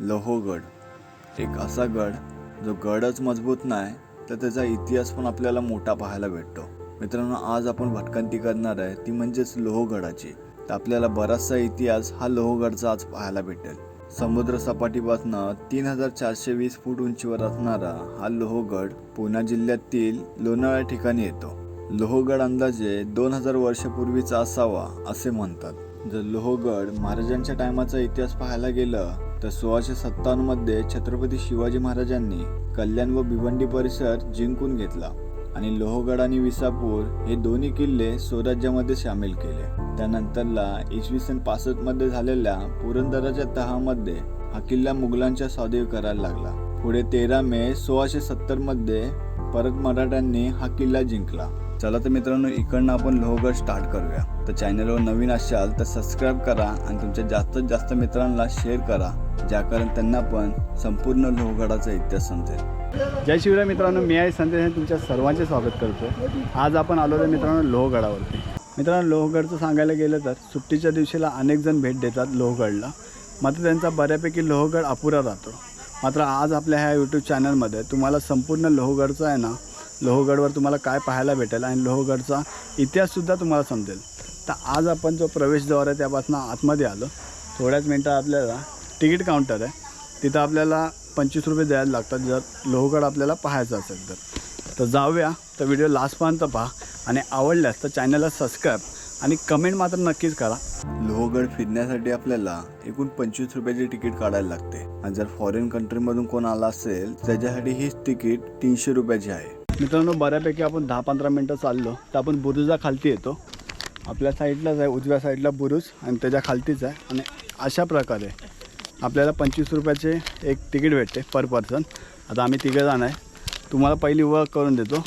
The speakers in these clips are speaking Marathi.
लोहगड. एक असा गड जो गडच मजबूत नाही तर त्याचा इतिहास पण आपल्याला मोठा पाहायला भेटतो. मित्रांनो आज आपण भटकंती करणार आहे ती म्हणजेच लोहगडाची. तर आपल्याला बराचसा इतिहास हा लोहगडचा आज पाहायला भेटेल. समुद्र सपाटीपासनं तीन हजार चारशे वीस फूट उंचीवर असणारा हा लोहगड पुणे जिल्ह्यातील लोणावळ्या ठिकाणी येतो. लोहगड अंदाजे दोन हजार वर्षापूर्वीचा असावा असे म्हणतात. जर लोहगड महाराजांच्या टायमाचा इतिहास पाहायला गेलं तर सोळाशे सत्तावन्नमध्ये छत्रपती शिवाजी महाराजांनी कल्याण व भिवंडी परिसर जिंकून घेतला आणि लोहगड आणि विसापूर हे दोन्ही किल्ले स्वराज्यामध्ये सामील केले. त्यानंतरला इसवी सन पासष्टमध्ये झालेल्या पुरंदराच्या तहामध्ये हा किल्ला मुघलांच्या स्वाधीन करायला लागला. पुढे तेरा मे सोळाशे सत्तरमध्ये परत मराठ्यांनी हा किल्ला जिंकला. चला तर मित्रांनो इकडनं आपण लोहगड स्टार्ट करूया. तर चॅनलवर नवीन असाल तर सबस्क्राईब करा आणि तुमच्या जास्तीत जास्त मित्रांना शेअर करा ज्याकरण त्यांना पण संपूर्ण लोहगडाचा इतिहास समजेल. जय शिवराय मित्रांनो मी आहे संदेश तुमच्या सर्वांचे स्वागत करतो. आज आपण आलो तर मित्रांनो लोहगडावरती. मित्रांनो लोहगडचं सांगायला गेलं तर सुट्टीच्या दिवशीला अनेक जण भेट देतात लोहगडला. मात्र त्यांचा बऱ्यापैकी लोहगड अपुरा राहतो. मात्र आज आपल्या ह्या यूट्यूब चॅनलमध्ये तुम्हाला संपूर्ण लोहगडचं आहे ना लोहगडवर तुम्हाला काय पाहायला भेटेल आणि लोहगडचा इतिहाससुद्धा तुम्हाला समजेल. तर आज आपण जो प्रवेशद्वार आहे त्यापासून आतमध्ये आलो. थोड्याच मिनटात आपल्याला तिकीट काउंटर आहे. तिथं आपल्याला पंचवीस रुपये द्यायला लागतात जर लोहगड आपल्याला पाहायचं असेल तर. तर जाऊया. तर व्हिडिओ लास्टपर्यंत पहा. आणि आवडल्यास तर चॅनलला सबस्क्राईब आणि कमेंट मात्र नक्कीच करा. लोहगड फिरण्यासाठी आपल्याला एकूण पंचवीस रुपयाची तिकीट काढायला लागते. आणि जर फॉरेन कंट्रीमधून कोण आला असेल त्याच्यासाठी हीच तिकीट तीनशे रुपयाची आहे. मित्रांनो बऱ्यापैकी आपण दहा पंधरा मिनटं चाललो तर आपण बुरुजा खालती येतो. आपल्या साईडलाच आहे उजव्या साईडला बुरुज आणि त्याच्या खालतीच आहे. आणि अशा प्रकारे आपल्याला पंचवीस रुपयाचे एक तिकीट भेटते पर पर्सन. आता आम्ही तिघं जण आहे. तुम्हाला पहिली ओळख करून देतो.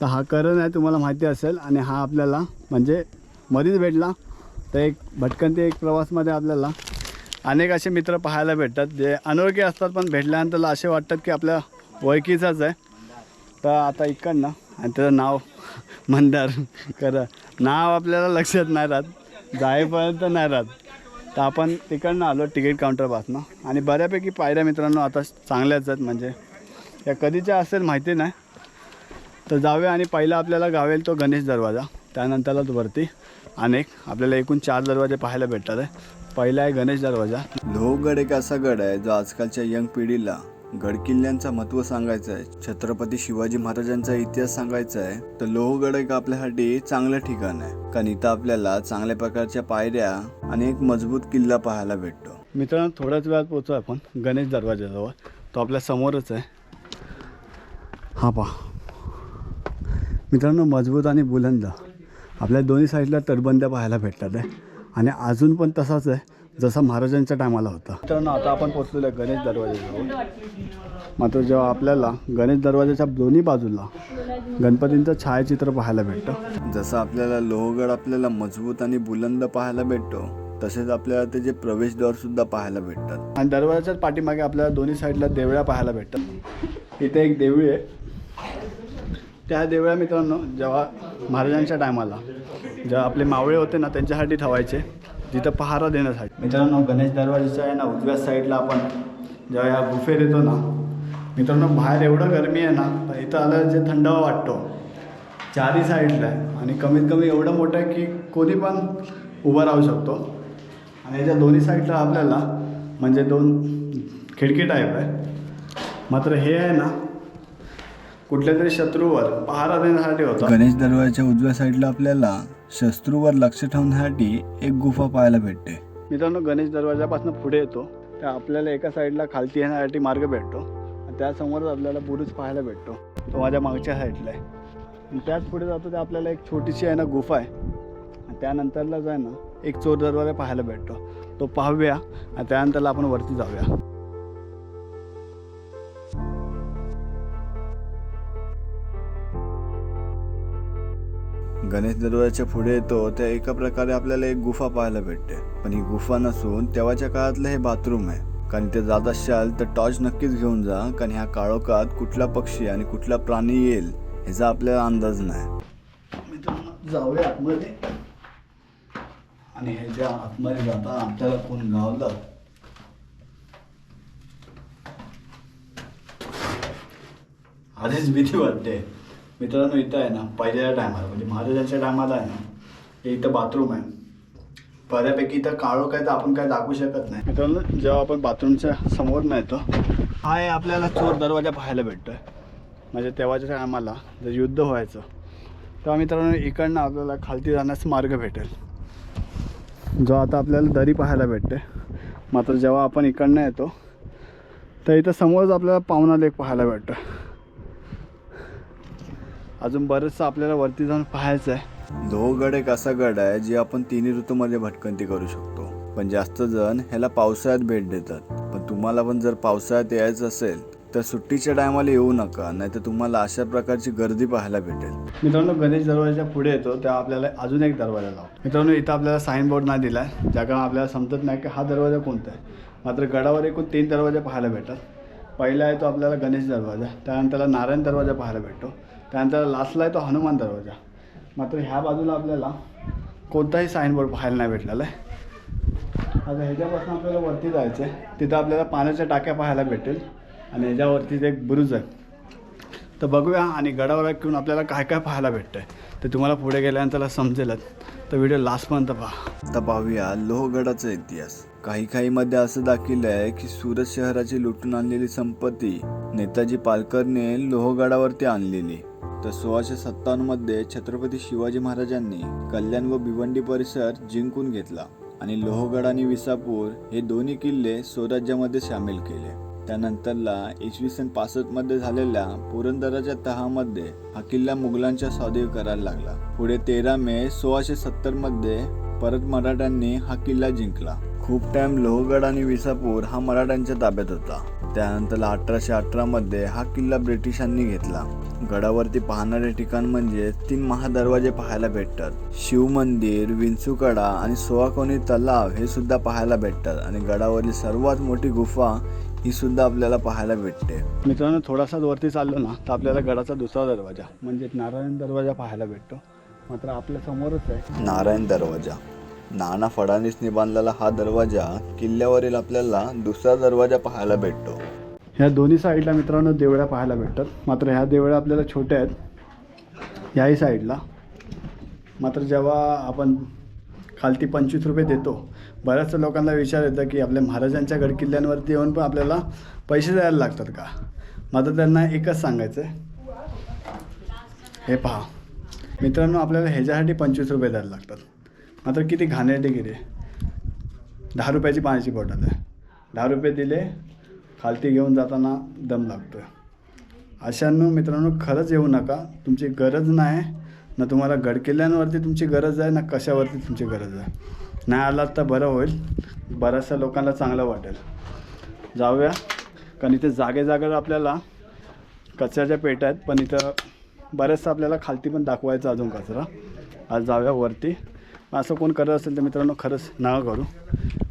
तर हा करण आहे तुम्हाला माहिती असेल. आणि हा आपल्याला म्हणजे मधीच भेटला. तर एक भटकंती एक प्रवासमध्ये आपल्याला अनेक असे मित्र पाहायला भेटतात. जे अनोळखी असतात पण भेटल्यानंतर असे वाटतात की आपल्या ओळखीचाच आहे. तर आता इकडनं आणि त्याचं नाव मंदार. खरं. नाव आपल्याला लक्षात नाही राहत. जाईपर्यंत नाही राहत. तर आपण तिकडनं आलो तिकीट काउंटरपासनं आणि बऱ्यापैकी पायऱ्या मित्रांनो आता चांगल्याच आहेत म्हणजे. या कधीच्या असेल माहिती नाही. तर जाऊया आणि पहिला आपल्याला गावेल तो गणेश दरवाजा. त्यानंतरच वरती अनेक आपल्याला एकूण चार दरवाजे पाहायला भेटतात. आहे पहिला आहे गणेश दरवाजा. लोहगड एक असा गड आहे जो आजकालच्या यंग पिढीला गडकिल्ल्यांचा महत्त्व सांगायचं आहे छत्रपती शिवाजी महाराजांचा इतिहास सांगायचा आहे तर लोहगड एक आपल्यासाठी चांगलं ठिकाण आहे. कारण इथं आपल्याला चांगल्या प्रकारच्या पायऱ्या आणि एक मजबूत किल्ला पाहायला भेटतो. मित्रांनो थोड्याच वेळात पोहोचतो आपण गणेश दरवाजाजवळ तो आपल्या समोरच आहे. हा पहा. मित्रांनो मजबूत आणि बुलंद. आपल्या दोन्ही साईडला तटबंद्या पाहायला भेटतात आहे. आणि अजून पण तसाच आहे. जसा महाराजांच्या टायमाला होता. मित्रांनो आता आपण पोचलेलो आहे गणेश दरवाजाजवळ मात्र जेव्हा आपल्याला गणेश दरवाजाच्या दोन्ही बाजूला गणपतींचं छायाचित्र पाहायला भेटतं. जसं आपल्याला लोहगड आपल्याला मजबूत आणि बुलंद पाहायला भेटतो तसेच आपल्याला त्याचे प्रवेशद्वार सुद्धा पाहायला भेटतात. आणि दरवाजाच्याच पाठीमागे आपल्याला दोन्ही साईडला देवळ्या पाहायला भेटतात. इथे एक देवळी आहे. त्या देवळ्या मित्रांनो जेव्हा महाराजांच्या टायमाला जेव्हा आपले मावळे होते ना त्यांच्यासाठी ठेवायचे. तिथं पहारा देण्यासाठी. मित्रांनो गणेश दरवाजाच्या आहे ना उजव्या साईडला आपण जेव्हा या गुफेत येतो ना मित्रांनो बाहेर एवढं गरमी आहे ना पण इथं आलं जे थंडावा वाटतो चारही साईडला आहे. आणि कमीत कमी एवढं मोठं आहे की कोणी पण उभं राहू शकतो. आणि याच्या दोन्ही साईडला आपल्याला म्हणजे दोन खिडकी टाईप आहे. मात्र हे आहे ना कुठल्या तरी शत्रूवर पहारा देण्यासाठी होता. गणेश दरवाजाच्या उजव्या साईडला आपल्याला शत्रूवर लक्ष ठेवण्यासाठी एक गुफा पाहायला भेटते. मित्रांनो गणेश दरवाजापासून पुढे येतो. तर आपल्याला एका साईडला खालती येण्यासाठी मार्ग भेटतो. आणि त्यासमोरच आपल्याला बुरुज पाहायला भेटतो. तो माझ्या मागच्या साईडला आहे. त्याच पुढे जातो तर आपल्याला एक छोटीशी आहे ना गुफा आहे. त्यानंतरलाच आहे ना एक चोर दरवाजा पाहायला भेटतो. तो पाहूया आणि त्यानंतरला आपण वरती जाऊया. गणेश दरवाजाच्या पुढे येतो त्या एका प्रकारे आपल्याला एक गुफा पाहायला भेटते. पण ही गुफा नसून तेव्हाच्या काळातलं हे बाथरूम आहे. कारण ते जात असाल तर टॉर्च नक्कीच घेऊन जा कारण ह्या काळोखात कुठला पक्षी आणि कुठला प्राणी येईल ह्याचा आपल्याला अंदाज नाही. जाऊया आतमध्ये. आणि ह्याच्या आतमध्ये जाता आपल्याला कोण गावलं? आधीच भीती वाटते. मित्रांनो इथं आहे ना पहिल्या टायमाला म्हणजे महाराजांच्या टायमाला आहे ना इथं बाथरूम आहे. बऱ्यापैकी इथं काळो काय तर आपण काय दाखवू शकत नाही. मित्रांनो जेव्हा आपण बाथरूमच्या समोर नाही येतो हा आहे आपल्याला चोर दरवाजा पाहायला भेटतोय. म्हणजे तेव्हाच्या टायमाला जर युद्ध व्हायचं तेव्हा मित्रांनो इकडनं आपल्याला खालती जाण्यास मार्ग भेटेल. जो आता आपल्याला दरी पाहायला भेटते मात्र जेव्हा आपण इकडनं येतो तर इथं समोरच आपल्याला पावना लेक पाहायला भेटतं अजून बरंचसं आपल्याला वरती जाऊन पाहायचं आहे. लोहगड एक असा गड आहे जे आपण तिन्ही ऋतूमध्ये भटकंती करू शकतो. पण जास्त जण ह्याला पावसाळ्यात भेट देतात. पण तुम्हाला पण जर पावसाळ्यात यायचं असेल तर सुट्टीच्या टायमाला येऊ नका नाहीतर तुम्हाला अशा प्रकारची गर्दी पाहायला भेटेल. मित्रांनो गणेश दरवाजाच्या पुढे येतो तेव्हा आपल्याला अजून एक दरवाजा लावतो. मित्रांनो इथं आपल्याला साईन बोर्ड नाही दिला आहे ज्या कारण आपल्याला समजत नाही की हा दरवाजा कोणता आहे. मात्र गडावर एकूण तीन दरवाजे पाहायला भेटतात. पहिला आहे तो आपल्याला गणेश दरवाजा त्यानंतरला नारायण दरवाजा पाहायला भेटतो त्यानंतर लास्टला आहे तो हनुमान दरवाजा. मात्र ह्या बाजूला आपल्याला कोणताही साईनबोर्ड पाहायला नाही भेटलेला आहे. आता ह्याच्यापासून आपल्याला वरती जायचं आहे. तिथं आपल्याला पाण्याच्या टाक्या पाहायला भेटेल आणि ह्याच्यावरतीच एक बुरुज आहे. तर बघूया आणि गडावर घेऊन आपल्याला काय काय पाहायला भेटतं आहे ते तुम्हाला पुढे गेल्यानंतर समजेलच. तर व्हिडिओ लास्टपर्यंत पहा. तर पाहूया लोहगडाचा इतिहास. काही काही मध्ये असं दाखवलं आहे की सुरत शहराची लुटून आणलेली संपत्ती नेताजी पालकरने लोहगडावरती आणलेली. तर सोळाशे सत्तावन्नमध्ये छत्रपती शिवाजी महाराजांनी कल्याण व भिवंडी परिसर जिंकून घेतला आणि लोहगड आणि विसापूर हे दोन्ही किल्ले स्वराज्यामध्ये सामील केले. त्यानंतरला इसवी सन पासष्टमध्ये झालेल्या पुरंदराच्या तहामध्ये हा किल्ला मुघलांच्या स्वाधीन करायला लागला. पुढे तेरा मे सोळाशे सत्तरमध्ये परत मराठ्यांनी हा किल्ला जिंकला. खूप टाइम लोहगड आणि विसापूर हा मराठ्यांच्या ताब्यात होता. त्यानंतर अठराशे अठरा मध्ये हा किल्ला ब्रिटिशांनी घेतला. गडावरती पाहणारे ठिकाण म्हणजे तीन महादरवाजे पाहायला भेटतात. शिव मंदिर विंचूकडा आणि सोळाकोणी तलाव हे सुद्धा पाहायला भेटतात आणि गडावरील सर्वात मोठी गुफा ही सुद्धा आपल्याला पाहायला भेटते. मित्रांनो थोडासा वरती चाललो ना तर आपल्याला गडाचा दुसरा दरवाजा म्हणजे नारायण दरवाजा पाहायला भेटतो. मात्र आपल्या समोरच आहे. नारायण दरवाजा. नाना फडणवीसने बांधलेला हा दरवाजा किल्ल्यावरील आपल्याला दुसरा दरवाजा पाहायला भेटतो. ह्या दोन्ही साईडला मित्रांनो देवळ्या पाहायला भेटतात. मात्र ह्या देवळ्या आपल्याला छोट्या आहेत. ह्याही साईडला. मात्र जेव्हा आपण खालती पंचवीस रुपये देतो बऱ्याचशा लोकांना विचार येतं की आपल्या महाराजांच्या गडकिल्ल्यांवरती येऊन पण आपल्याला पैसे द्यायला लागतात का? मात्र त्यांना एकच सांगायचं आहे. हे पहा. मित्रांनो आपल्याला ह्याच्यासाठी पंचवीस रुपये द्यायला लागतात. मात्र किती घाणेरडे गेले? दहा रुपयाची पाण्याची बॉटल आहे. दहा रुपये दिले खालती घेऊन जाताना दम लागतो अशांनो मित्रांनो खरंच येऊ नका. तुमची गरज नाही ना तुम्हाला गडकिल्ल्यांवरती तुमची गरज आहे ना कशावरती तुमची गरज आहे. नाही आलात तर बरं होईल. बऱ्याचशा लोकांना चांगलं वाटेल. जाऊया. कारण इथे जागे जागेवर आपल्याला कचऱ्याच्या पेट्या आहेत पण इथं बऱ्याचसं आपल्याला खालती पण दाखवायचं अजून कचरा. आज जाऊया वरती. असं कोण करत असेल तर मित्रांनो खरंच नका करू.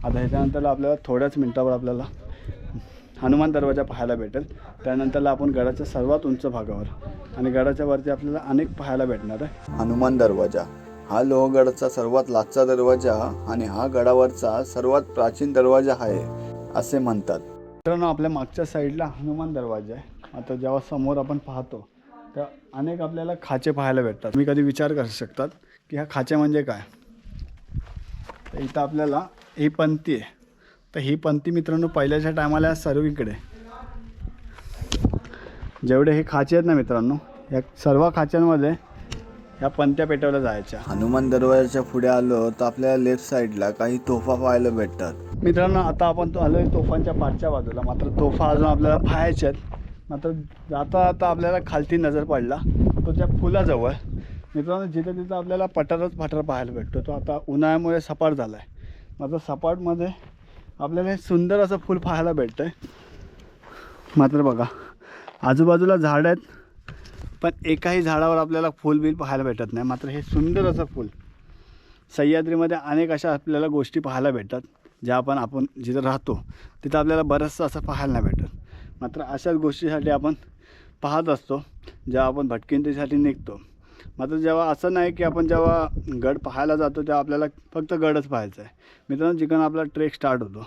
आता ह्याच्यानंतर आपल्याला थोड्याच मिनटावर आपल्याला हनुमान दरवाजा पाहायला भेटेल. त्यानंतरला आपण गडाच्या सर्वात उंच भागावर आणि गडाच्या वरती आपल्याला अनेक पाहायला भेटणार आहे. हनुमान दरवाजा. हा लोहगडचा सर्वात लाचचा दरवाजा आणि हा गडावरचा सर्वात प्राचीन दरवाजा आहे असे म्हणतात. मित्रांनो आपल्या मागच्या साईडला हनुमान दरवाजा आहे. आता जेव्हा समोर आपण पाहतो तर अनेक आपल्याला खाचे पाहायला भेटतात. तुम्ही कधी विचार करू शकतात की ह्या खाचे म्हणजे काय? तर इथं आपल्याला ही पंक्ती आहे. तर ही पंक्ती मित्रांनो पहिल्याच्या टायमाला सर्वीकडे. जेवढे हे खाचे आहेत ना मित्रांनो या सर्व खाच्यांमध्ये ह्या पंत्या पेटवल्या जायच्या. हनुमान दरवाजाच्या पुढे आलो तर आपल्याला लेफ्ट साईडला काही तोफा पाहायला भेटतात. मित्रांनो आता आपण तो आलो तोफांच्या पाठच्या बाजूला. मात्र तोफा अजून आपल्याला पाहायच्या आहेत. मात्र जाता आता आपल्याला खालती नजर पडला. तो त्या फुलाजवळ मित्रांनो जिथे तिथं आपल्याला पठारच पठार पाहायला भेटतो तो आता उन्हाळ्यामुळे सपाट झाला आहे मात्र सपाटमध्ये आपल्याला हे सुंदर असं फूल पाहायला भेटतं आहे मात्र बघा आजूबाजूला झाड आहेत पण एकाही झाडावर आपल्याला फूल बिल पाहायला भेटत नाही. मात्र हे सुंदर असं फूल सह्याद्रीमध्ये अनेक अशा आपल्याला गोष्टी पाहायला भेटतात ज्या आपण आपण जिथं राहतो तिथं आपल्याला बरंचसं असं पाहायला नाही भेटत. मात्र अशाच गोष्टीसाठी आपण पाहत असतो ज्या आपण भटकिंतीसाठी निघतो. मात्र जेव्हा असं नाही की आपण जेव्हा गड पाहायला जातो तेव्हा आपल्याला फक्त गडच पाहायचं आहे. मित्रांनो जिकडून आपला ट्रेक स्टार्ट होतो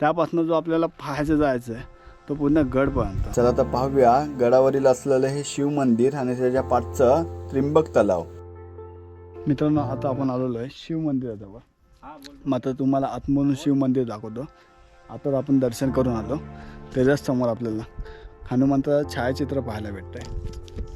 त्यापासून जो आपल्याला पाहायचं जायचं आहे तो पूर्ण गडपर्यंत चला तर पाहूया गडावरील असलेलं हे शिव मंदिर आणि त्याच्या पाठचं त्रिंबक तलाव. मित्रांनो आता आपण आलेलो आहे शिव मंदिराजवळ. मात्र तुम्हाला आतमधून शिव मंदिर दाखवतो. आता आपण दर्शन करून आलो. त्याच्याच समोर आपल्याला हनुमंताचं छायाचित्र पाहायला भेटतंय.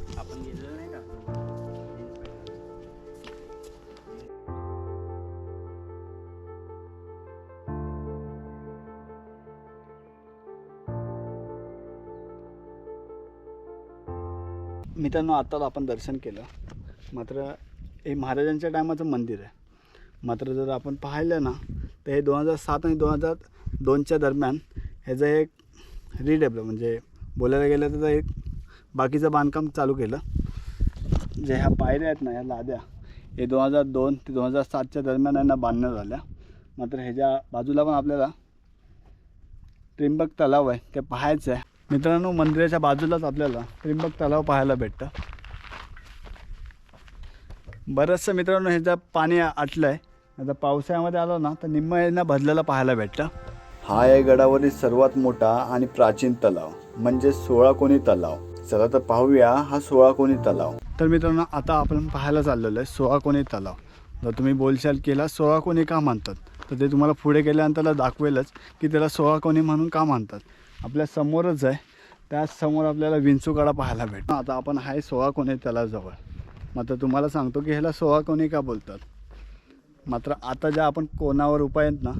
मित्रांनो आत्ताच आपण दर्शन केलं. मात्र हे महाराजांच्या टायमाचं मंदिर आहे. मात्र जर आपण पाहिलं ना तर हे दोन हजार सात आणि दोन हजार दोनच्या दरम्यान ह्याचं एक रिडेव्हलप म्हणजे बोलायला गेलं तर एक बाकीचं बांधकाम चालू केलं. जे ह्या पायऱ्या आहेत ना ह्या लाद्या हे दोन हजार दोन ते दोन हजार सातच्या दरम्यान यांना बांधण्यात आल्या. मात्र ह्याच्या बाजूला पण आपल्याला त्रिंबक तलाव आहे ते पाहायचं आहे. मित्रांनो मंदिराच्या बाजूलाच आपल्याला त्रिंबक तलाव पाहायला भेटतं. बरंचसं मित्रांनो ह्याचं पाणी आटलं आहे आता पावसाळ्यामध्ये आलो ना तर निम्म यांना भरलेलं पाहायला भेटतं. हा आहे गडावरील सर्वात मोठा आणि प्राचीन तलाव म्हणजे सोळा कोणी तलाव. चला तर पाहूया हा सोळा कोणी तलाव. तर मित्रांनो आता आपण पाहायला चाललेलो आहे सोळा कोणी तलाव. जर तुम्ही बोलचाल केला सोळा कोणी का म्हणतात तर ते तुम्हाला पुढे गेल्यानंतर दाखवेलच की त्याला सोळा कोणी म्हणून का म्हणतात आपल्या समोरच आहे. त्याचसमोर आपल्याला विंचूकडा पाहायला भेटतो. आता आपण आहे सोळा कोणी तलावजवळ मात्र तुम्हाला सांगतो की ह्याला सोळा कोणी का बोलतात? मात्र आता ज्या आपण कोणावर उपाय आहेत ना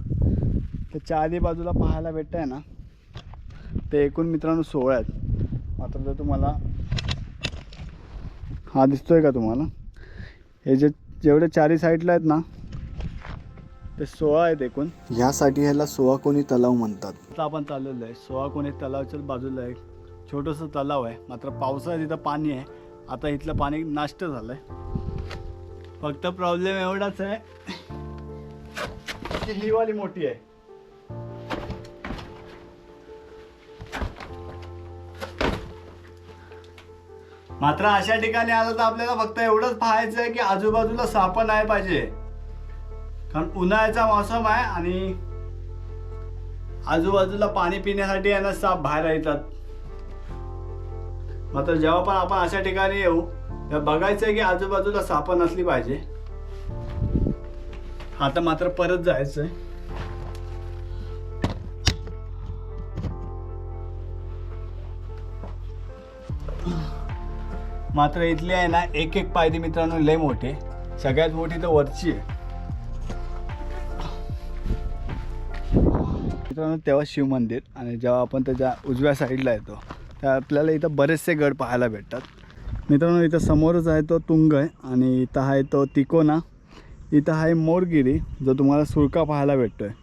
ते आधी बाजूला पाहायला भेटत आहे ना ते एकूण मित्रांनो सोळा आहेत. मात्र जर तुम्हाला हा दिसतोय का तुम्हाला? हे जे जेवढे चारी साईडला आहेत ना ते सोळा आहेत एकूण. ह्यासाठी ह्याला सोळा कोणी तलाव म्हणतात. आता आपण चाललेलो आहे. सोळा कोणी तलावच्याच बाजूला एक छोटंसं तलाव आहे. मात्र पावसाळ्यात इथं पाणी आहे. आता इथलं पाणी नाष्ट झालं आहे फक्त प्रॉब्लेम एवढाच आहे की ही वाली मोठी आहे. मात्र अशा ठिकाणी आलं तर आपल्याला फक्त एवढंच पाहायचं आहे की आजूबाजूला साप नाही पाहिजे. कारण उन्हाळ्याचा मौसम आहे आणि आजूबाजूला पाणी पिण्यासाठी यांना साप बाहेर येतात. मात्र जेव्हा पण आपण अशा ठिकाणी येऊ तेव्हा बघायचं आहे की आजूबाजूला साप नसली पाहिजे. आता मात्र परत जायचंय. मात्र इथली आहे ना एक एक पायरी मित्रांनो लय मोठे. सगळ्यात मोठी तर वरची आहे. मित्रांनो तेव्हा शिव मंदिर आणि जेव्हा आपण त्याच्या उजव्या साईडला येतो त्या आपल्याला इथं बरेचसे गड पाहायला भेटतात. मित्रांनो इथं समोरच आहे तो तुंग आहे आणि इथं आहे तो तिकोना. इथं आहे मोरगिरी जो तुम्हाला सुळका पाहायला भेटतो आहे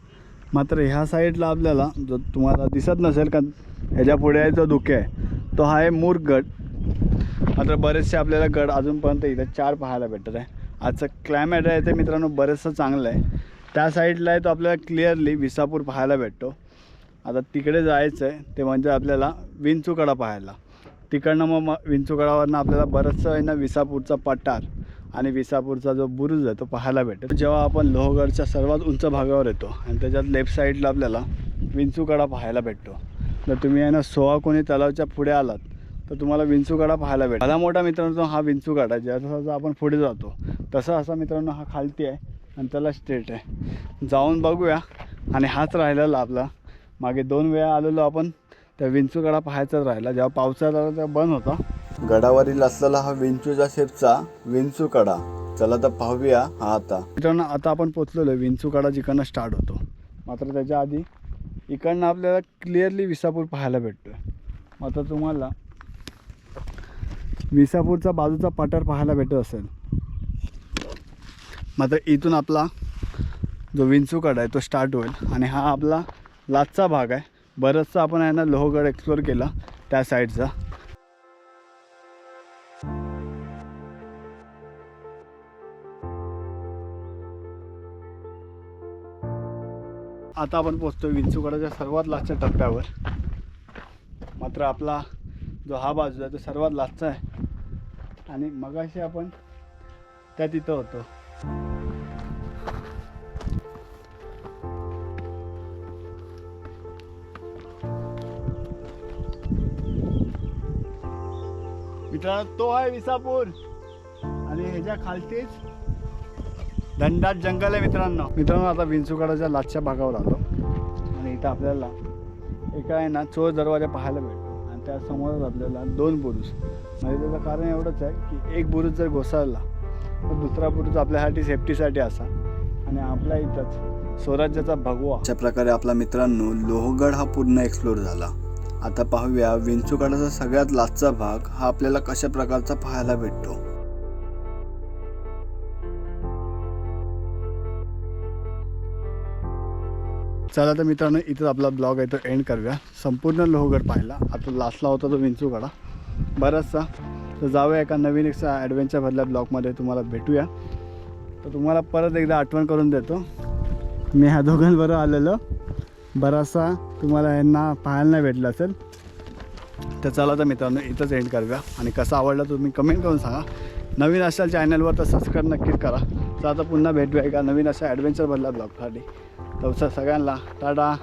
मात्र ह्या साईडला आपल्याला जो तुम्हाला दिसत नसेल का ह्याच्या पुढे आहे जो धुके आहे तो आहे मूरगड. मात्र बरेचसे आपल्याला गड अजूनपर्यंत इथं चार पाहायला भेटत आहे. आजचं क्लायमेट आहे ते मित्रांनो बरंचसं चांगलं आहे. त्या साईडला आहे तो आपल्याला क्लिअरली विसापूर पाहायला भेटतो. आता तिकडे जायचं आहे ते म्हणजे आपल्याला विंचूकडा पाहायला. तिकडनं मग विंचुकडावरनं विंचूकडावरनं आपल्याला बरंचसं आहे ना विसापूरचा पठार आणि विसापूरचा जो बुरुज आहे तो पाहायला भेटेल. जेव्हा आपण लोहगडच्या सर्वात उंच भागावर येतो आणि त्याच्यात लेफ्ट साईडला आपल्याला विंचूकडा पाहायला भेटतो. जर तुम्ही आहे ना सोळा कोणी तलावच्या पुढे आलात तर तुम्हाला विंचूकडा पाहायला भेटेल. मला मोठा मित्रांनो हा विंचूकडा आहे जसं जसं आपण पुढे जातो. तसा असा मित्रांनो हा खालती आहे. आणि त्याला स्ट्रेट आहे. जाऊन बघूया. आणि हाच राहिलेला आपला. मागे दोन वेळा आलेलो आपण त्या विंचूकडा पाहायचाच राहिला. जेव्हा पावसाळ्यात आला तेव्हा बंद होता. गडावरील असलेला हा विंचूचा शेपचा विंचू कडा. चला तर पाहूया हा आता. मित्रांनो आता आपण पोचलेलो आहे. विंचूकडा जिकडनं स्टार्ट होतो. मात्र त्याच्या आधी इकडनं आपल्याला क्लिअरली विसापूर पाहायला भेटतो मात्र तुम्हाला विसापूरचा बाजूचा पठार पाहायला भेटत असेल. मात्र इथून आपला जो विंचूकड आहे तो स्टार्ट होईल. आणि हा आपला लाचचा भाग आहे. बरंचसं आपण आहे ना लोहगड एक्सप्लोर केला त्या साईडचा आता आपण पोचतो विंचूकडाच्या सर्वात लास्टच्या टप्प्यावर. मात्र आपला जो हा बाजू आहे तो सर्वात लास्टचा आहे. आणि मगाशी आपण त्या तिथं होतो. मित्रांनो तो आहे विसापूर. आणि ह्याच्या खालतीच दंडात जंगल आहे मित्रांनो. मित्रांनो आता विंचुगडाच्या लाचच्या भागावर आलो. आणि इथं आपल्याला एका आहे ना चोर दरवाजा पाहायला भेटतो आणि त्यासमोरच आपल्याला दोन बुरुज म्हणजे त्याचं कारण एवढंच आहे की एक बुरुज जर घोसाळला तर दुसरा बुरुज आपल्यासाठी सेफ्टीसाठी असा. आणि आपल्या इथंच स्वराज्याचा भगवा. अशा प्रकारे आपला मित्रांनो लोहगड हा पूर्ण एक्सप्लोर झाला. आता पाहूया विंचूकाडाचा सगळ्यात लास्टचा भाग हा आपल्याला कशा प्रकारचा पाहायला भेटतो. चला तर मित्रांनो इथंच आपला ब्लॉग आहे तो एंड करूया. संपूर्ण लोहगड पाहिला आता लास्टला होता तो विंचूकडा बराचसा. तर जाऊया एका नवीन एक ॲडव्हेंचरमधल्या ब्लॉगमध्ये तुम्हाला भेटूया. तर तुम्हाला परत एकदा आठवण करून देतो. मी ह्या दोघांबरोबर आलेलो. बराचसा तुम्हाला यांना पाहायला नाही भेटला असेल. तर चला तर मित्रांनो इथंच एंड करूया. आणि कसा आवडला तुम्ही कमेंट करून सांगा. नवीन असाल चॅनलवर तर सबस्क्राईब नक्कीच करा. तर आता पुन्हा भेटूया एका नवीन अशा ॲडव्हेंचरमधल्या ब्लॉगसाठी तर सगळ्यांना टाटा!